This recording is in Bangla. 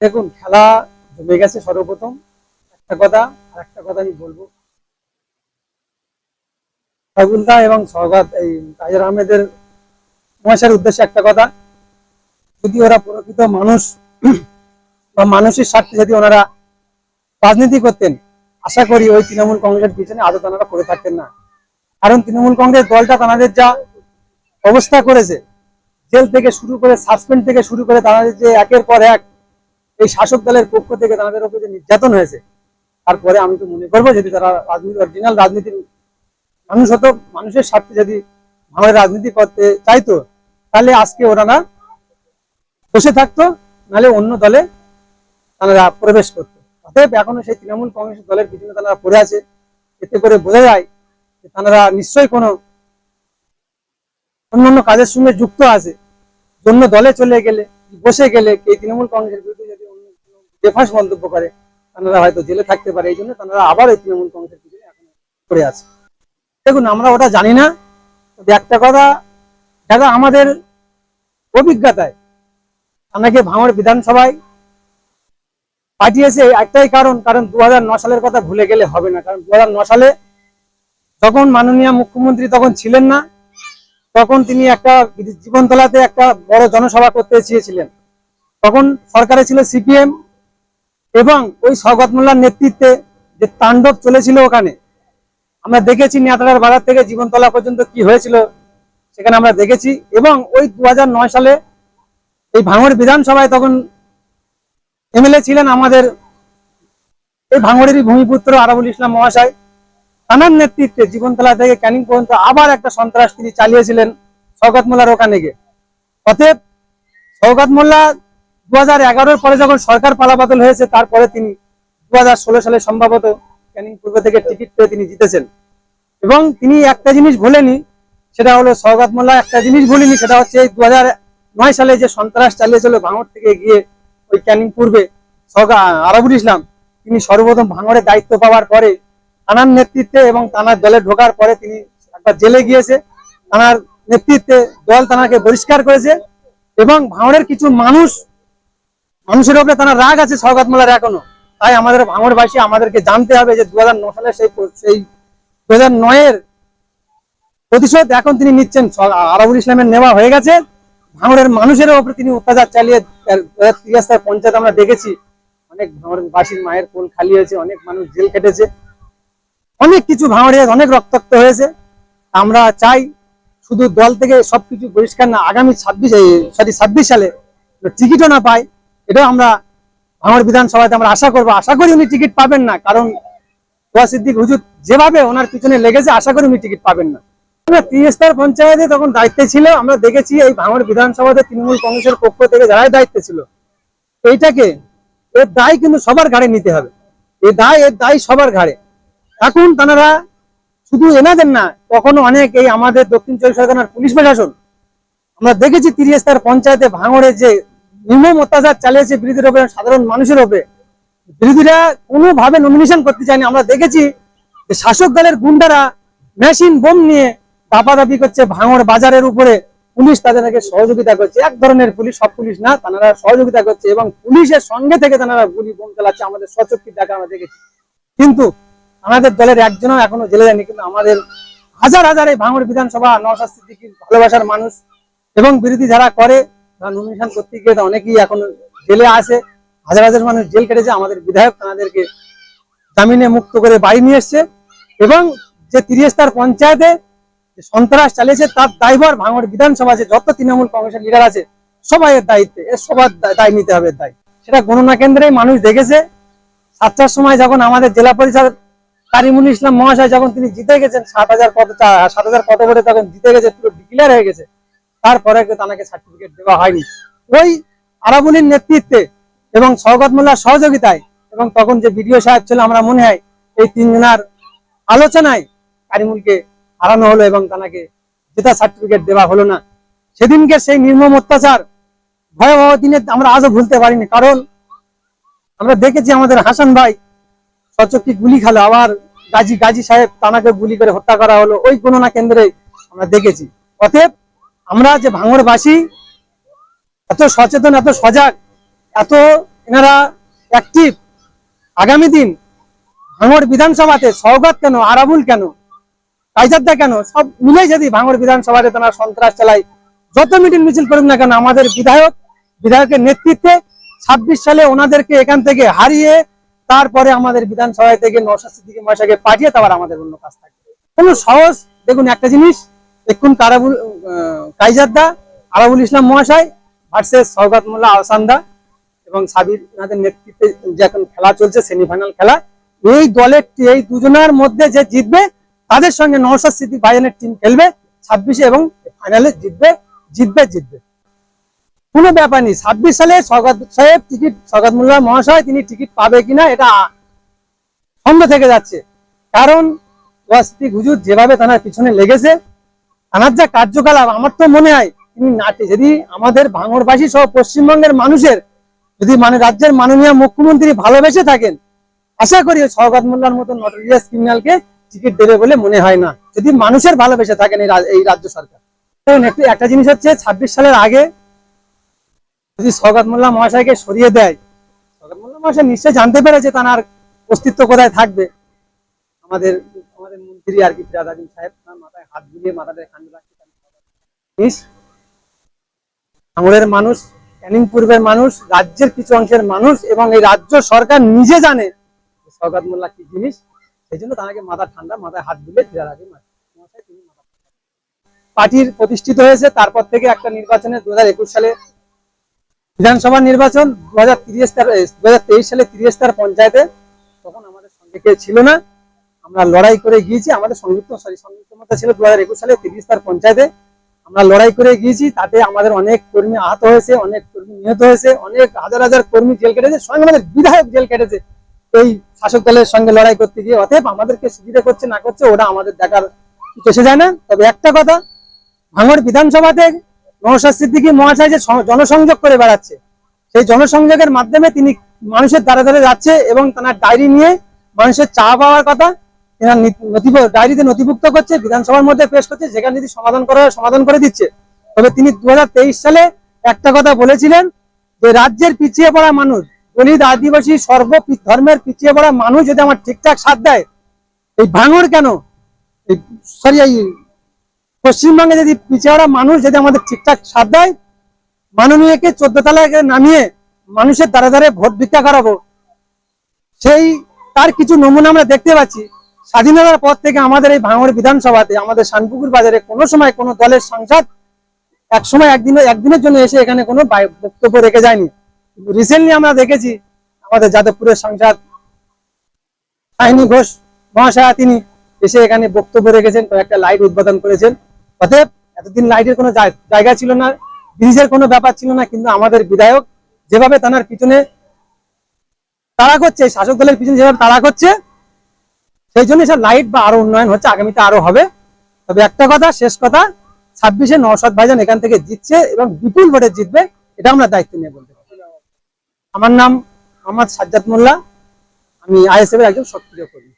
দেখুন, খেলা জমে গেছে সর্বপ্রথম। একটা কথা আর একটা কথা আমি বলব। ফাগুলদা এবং সৌগাত এই কাজের আহমেদের মহাশয়ের উদ্দেশ্যে একটা কথা। যদি ওরা প্রকৃত মানুষ বা মানুষের স্বার্থে যদি ওনারা রাজনীতি করতেন, আশা করি ওই তৃণমূল কংগ্রেসের পিছনে আদৌ তারা পড়ে থাকতেন না। কারণ তৃণমূল কংগ্রেস দলটা তাদের যা অবস্থা করেছে, জেল থেকে শুরু করে সাসপেন্ড থেকে শুরু করে তাদের যে একের পর এক এই শাসক দলের পক্ষ থেকে তাদের উপর যে নির্যাতন হয়েছে, তারপরে আমি তো মনে করব যদি তারা রাজনীতি অরিজিনাল রাজনীতির মানুষ হতো মানুষের স্বার্থে যদি ভাঙড়ে রাজনীতি করতে চাইতো, তাহলে আজকে ওরা না বসে থাকতো, নাহলে অন্য দলে তারা প্রবেশ করতো। অতএব এখনও সেই তৃণমূল কংগ্রেস দলের পিছনে তারা পড়ে আছে। এতে করে বোঝা যায় যে তারা নিশ্চয়ই কোনো অন্যান্য কাজের সঙ্গে যুক্ত আছে। অন্য দলে চলে গেলে, বসে গেলে এই তৃণমূল কংগ্রেসের বেফাস মন্তব্য করে, তারা হয়তো জেলে থাকতে পারে, এই জন্য তারা আবার এই তৃণমূল কংগ্রেসের পিছনে এখন পড়ে আছে দেখুন, আমরা ওটা জানি না, তবে একটা কথা, দেখা আমাদের অভিজ্ঞতায় আমাকে ভাঙড় বিধানসভায় পাঠিয়েছে, একটাই কারণ কারণ দুহাজার নয় সালের কথা ভুলে গেলে হবে না, কারণ দুহাজার নয় সালে যখন মাননীয় মুখ্যমন্ত্রী তখন ছিলেন না, তখন তিনি একটা জীবনতলাতে একটা বড় জনসভা করতে চেয়েছিলেন। তখন সরকারে ছিল সিপিএম এবং ওই সৌগত মোল্লার নেতৃত্বে যে তাণ্ডব চলেছিল ওখানে, আমরা দেখেছি নেতারার বাজার থেকে জীবনতলা পর্যন্ত কি হয়েছিল, সেখানে আমরা দেখেছি এবং ওই দু হাজার নয় সালে এই ভাঙড় বিধানসভায় তখন এমএলএ ছিলেন আমাদের এই ভাঙড়েরই ভূমিপুত্র আরাবুল ইসলাম মহাশয়। তানার নেতৃত্বে জীবনতলা থেকে ক্যানিং পর্যন্ত আবার একটা সন্ত্রাস তিনি চালিয়েছিলেন শওকত মোল্লার ওখানে গিয়ে। অতএব শওকত মোল্লা দু হাজার পরে যখন সরকার পালাবাদল হয়েছে, তারপরে তিনি দু হাজার ষোলো সালে সম্ভবত ক্যানিং পূর্ব থেকে টিকিট পেয়ে তিনি জিতেছেন। এবং তিনি একটা জিনিস ভোলেনি সেটা হলো সৌগাত মোল্লা একটা জিনিস ভুলিনি সেটা হচ্ছে এই দু নয় সালে যে সন্ত্রাস চালিয়েছিল ভাঙড় থেকে গিয়ে ওই ক্যানিং পূর্বে সৌগা আরাবুল ইসলাম, তিনি সর্বপ্রথম ভাঙড়ের দায়িত্ব পাওয়ার পরে থানার নেতৃত্বে এবং থানার দলে ঢোকার পরে তিনি একবার জেলে গিয়েছে। থানার নেতৃত্বে দল থানাকে বহিষ্কার করেছে এবং ভাঙড়ের কিছু মানুষ মানুষের উপরে তারা রাগ আছে সৌগাত মোল্লার এখনও। তাই আমাদের ভাঙড়বাসী আমাদেরকে জানতে হবে যে দুহাজার নয় সালে সেই সেই দু হাজার নয়ের প্রতিশোধ এখন তিনি নিচ্ছেন। আরাবুল ইসলামের নেওয়া হয়ে গেছে। ভাঙড়ের মানুষের উপরে তিনি অত্যাচার চালিয়ে তিরাস্তার পঞ্চায়েত আমরা দেখেছি। অনেক ভাঙড়ের বাসীর মায়ের কোল খালি হয়েছে, অনেক মানুষ জেল খেটেছে। অনেক কিছু ভাঙড়ে অনেক রক্তাক্ত হয়েছে। আমরা চাই শুধু দল থেকে সবকিছু পরিষ্কার না, আগামী ছাব্বিশ সরি, ছাব্বিশ সালে টিকিটও না পায় এটাও আমরা ভাঙড় বিধানসভাতে আমরা আশা করব। আশা করি উনি টিকিট পাবেন না, কারণ সিদ্দিক হুজুর যেভাবে ওনার পিছনে লেগেছে, আশা করি উনি টিকিট পাবেন না। আমরা পঞ্চায়েতে তখন দায়িত্বে ছিল আমরা দেখেছি এই বিধানসভাতে তৃণমূল কংগ্রেসের পক্ষ থেকে যারাই দায়িত্বে ছিল, এইটাকে, এর দায় কিন্তু সবার ঘাড়ে নিতে হবে। এই দায়, এর দায় সবার ঘাড়ে। এখন তারা, শুধু এনাদের না, কখনো অনেক এই আমাদের দক্ষিণ চব্বিশ পরগনার পুলিশ প্রশাসন, আমরা দেখেছি তিরিস্তার পঞ্চায়েতে ভাঙড়ে যে নির্মম অত্যাচার চালিয়েছে বিরোধীর উপরে, সাধারণ মানুষের উপরে। বিরোধীরা কোনোভাবে নমিনেশন করতে চায়নি। আমরা দেখেছি যে শাসক দলের গুন্ডারা মেশিন বোম নিয়ে দাপাদাপি করছে ভাঙড় বাজারের উপরে। পুলিশ তাদেরকে সহযোগিতা করছে। এক ধরনের পুলিশ, সব পুলিশ না তারা সহযোগিতা করছে এবং পুলিশের সঙ্গে থেকে তারা গুলি বোম চালাচ্ছে। আমাদের সচক্ষে দেখা আমরা দেখেছি। কিন্তু আমাদের দলের একজনও এখনও জেলে যায়নি, কিন্তু আমাদের হাজার হাজার এই ভাঙড় বিধানসভা সিদ্দিকীর ভালোবাসার মানুষ এবং বিরোধী যারা করে নমিনেশন করতে গিয়ে তো অনেকেই এখন জেলে আসে হাজার হাজার মানুষ জেল কেটেছে, আমাদের বিধায়ক তাদেরকে জামিনে মুক্ত করে বাড়ি নিয়ে এসছে এবং যে তিরিস্তার পঞ্চায়েতে সন্ত্রাস চালিয়েছে, তার দায়ভার ভাঙড় বিধানসভা যে যত তৃণমূল কংগ্রেসের লিডার আছে, সবাই এর দায়িত্বে, এর সবার দায় নিতে হবে দায়। সেটা গণনা কেন্দ্রে মানুষ দেখেছে। সাতটার সময় যখন আমাদের জেলা পরিষদ কারিমুল ইসলাম মহাশয় যখন তিনি জিতে গেছেন, সাত হাজার কত সাত হাজার কত ভোটে তখন জিতে গেছে, পুরো ডিক্লেয়ার হয়ে গেছে। তারপরে তাকে সার্টিফিকেট দেওয়া হয়নি। ওই আরাবুলির নেতৃত্বে এবং সৌগত মোল্লার সহযোগিতায় এবং তখন যে বিডিও সাহেব ছিল, আমরা মনে হয় এই তিনজনার আলোচনায় কারিমুলকে হারানো হলো এবং তাকে জেতা সার্টিফিকেট দেওয়া হলো না। সেদিনকে সেই নির্মম অত্যাচার ভয়াবহ দিনে আমরা আজও ভুলতে পারিনি, কারণ আমরা দেখেছি আমাদের হাসান ভাই সচক্ষে গুলি খেলো, আবার গাজী গাজী সাহেব তানাকে গুলি করে হত্যা করা হলো, ওই গণনা কেন্দ্রে আমরা দেখেছি। অতএব আমরা যে ভাঙড়বাসী, এত সচেতন, এত সজাগ, এত এনারা অ্যাক্টিভ আগামী দিন ভাঙড় বিধানসভাতে সৌগত কেন, আরাবুল কেন কাইজাদ্দা কেন, সব মিলে যদি ভাঙড় বিধানসভাতে তারা সন্ত্রাস চালায়, যত মিটিং মিছিল করুক না কেন, আমাদের বিধায়ক, বিধায়কের নেতৃত্বে ছাব্বিশ সালে ওনাদেরকে এখান থেকে হারিয়ে তারপরে আমাদের বিধানসভায় থেকে নশা সিদ্দিকী মহাশয়কে পাঠিয়ে তারপর আমাদের অন্য কাজ থাকবে। কোনো সহজ, দেখুন একটা জিনিস, দেখুন কারাবুল আহ, কাইজাদ্দা আরাবুল ইসলাম মহাশয় ভার্সেস সৌগত মোল্লা আহসানদা এবং সাবির এনাদের নেতৃত্বে যে এখন খেলা চলছে সেমিফাইনাল খেলা এই দলের এই দুজনের মধ্যে যে জিতবে তাদের সঙ্গে নওশাদ সিদ্দিক ভাইজানের টিম খেলবে ছাব্বিশে এবং ফাইনালে জিতবে জিতবে জিতবে। কোনো ব্যাপার নেই ছাব্বিশ সালে সৌগত সাহেব টিকিট সৌগত মোল্লা মহাশয় তিনি টিকিট পাবে কিনা এটা সন্দেহ থেকে যাচ্ছে। কারণ ওয়াস্তি হুজুর যেভাবে তার পিছনে লেগেছে তার যা কার্যকলাপ, আমার তো মনে হয় তিনি নাটে যদি আমাদের ভাঙড়বাসী সহ পশ্চিমবঙ্গের মানুষের যদি মানে রাজ্যের মাননীয় মুখ্যমন্ত্রী ভালোবেসে থাকেন, আশা করি সৌগত মোল্লার মতো নটোরিয়াস ক্রিমিনালকে টিকিট দেবে বলে মনে হয় না। যদি মানুষের ভালোবেসে থাকেন এই রাজ্য সরকার। দেখুন, একটি একটা জিনিস হচ্ছে, ছাব্বিশ সালের আগে যদি সৌগত মোল্লা মহাশয়কে সরিয়ে দেয় সৌগত মোল্লা মহাশয় নিশ্চয় জানতে পেরেছে তার অস্তিত্ব কোথায় থাকবে। আমাদের আমাদের মন্ত্রী আর কি ফিরাদ সাহেব মাথায় হাত বুলিয়ে মাথাটা ঠান্ডা জিনিস ভাঙড়ের মানুষ, ক্যানিং পূর্বের মানুষ, রাজ্যের কিছু অংশের মানুষ এবং এই রাজ্য সরকার নিজে জানে সৌগাত মোল্লা কি জিনিস, সেই জন্য তাকে মাথা ঠান্ডা, মাথায় হাত দিলে পার্টির প্রতিষ্ঠিত হয়েছে, তারপর থেকে একটা নির্বাচনে দু একুশ সালে বিধানসভা নির্বাচন দু হাজার তিরিশ সালে তিরিশ তার পঞ্চায়েতে, তখন আমাদের সঙ্গে কেউ ছিল না। আমরা লড়াই করে গিয়েছি, আমাদের সংযুক্ত সরি সংযুক্ত মতো ছিল দু হাজার একুশ সালে তিরিশ তার পঞ্চায়েতে। আমরা লড়াই করে গিয়েছি, তাতে আমাদের অনেক কর্মী আহত হয়েছে, অনেক কর্মী নিহত হয়েছে, অনেক হাজার হাজার কর্মী জেল কেটেছে সঙ্গে আমাদের বিধায়ক জেল কেটেছে। এই শাসক দলের সঙ্গে লড়াই করতে গিয়ে অতএব আমাদেরকে সুবিধা করছে, না করছে ওটা আমাদের দেখার কিছু যায় না। তবে একটা কথা, ভাঙড় বিধানসভাতে নওশাদ সিদ্দিকী মহাশয় যে জনসংযোগ করে বেড়াচ্ছে, সেই জনসংযোগের মাধ্যমে তিনি মানুষের দ্বারা দ্বারা যাচ্ছে এবং তার ডায়েরি নিয়ে মানুষের চা পাওয়ার কথা ডায়েরিতে নথিভুক্ত করছে, বিধানসভার মধ্যে পেশ করছে, যেখানে যদি সমাধান করা সমাধান করে দিচ্ছে। তবে তিনি দুই হাজার তেইশ সালে একটা কথা বলেছিলেন যে, রাজ্যের পিছিয়ে পড়া মানুষ, দলিত আদিবাসী সর্ব ধর্মের পিছিয়ে পড়া মানুষ যদি আমার ঠিকঠাক সাথ দেয়, এই ভাঙর কেন? সরি, এই পশ্চিমবঙ্গে যদি পিছিয়ে পড়া মানুষ যদি আমাদের ঠিকঠাক সাথ দেয়, মাননীয়কে চোদ্দ তলায় নামিয়ে মানুষের দ্বারা দ্বারে ভোট ভিক্ষা করাবো। সেই, তার কিছু নমুনা আমরা দেখতে পাচ্ছি। স্বাধীনতার পর থেকে আমাদের এই ভাঙড় বিধানসভাতে, আমাদের শানপুকুর বাজারে কোনো সময় কোনো দলের সংসদ এক সময় একদিন, একদিনের জন্য এসে এখানে কোনো বক্তব্য রেখে যায়নি। রিসেন্টলি আমরা দেখেছি আমাদের যাদবপুরের সংসদ সাহিনী ঘোষ মহাশয়া, তিনি এসে এখানে বক্তব্য রেখেছেন, কয়েকটা লাইট উদ্বোধন করেছেন। অতএব এতদিন লাইটের কোনো জায়- জায়গা ছিল না, ব্রিজের কোনো ব্যাপার ছিল না, কিন্তু আমাদের বিধায়ক যেভাবে তার পিছনে তাড়া করছে, শাসক দলের পিছনে যেভাবে তাড়া করছে সেই জন্য সব লাইট বা আরও উন্নয়ন হচ্ছে, আগামীতে আরও হবে। তবে একটা কথা, শেষ কথা, ছাব্বিশে নওশাদ ভাইজান এখান থেকে জিতছে এবং বিপুল ভোটে জিতবে, এটা আমরা দায়িত্ব নিয়ে বলতে আমার নাম আমার সাজ্জাদ মোল্লা, আমি আইএসএফ এর একজন সক্রিয় কর্মী।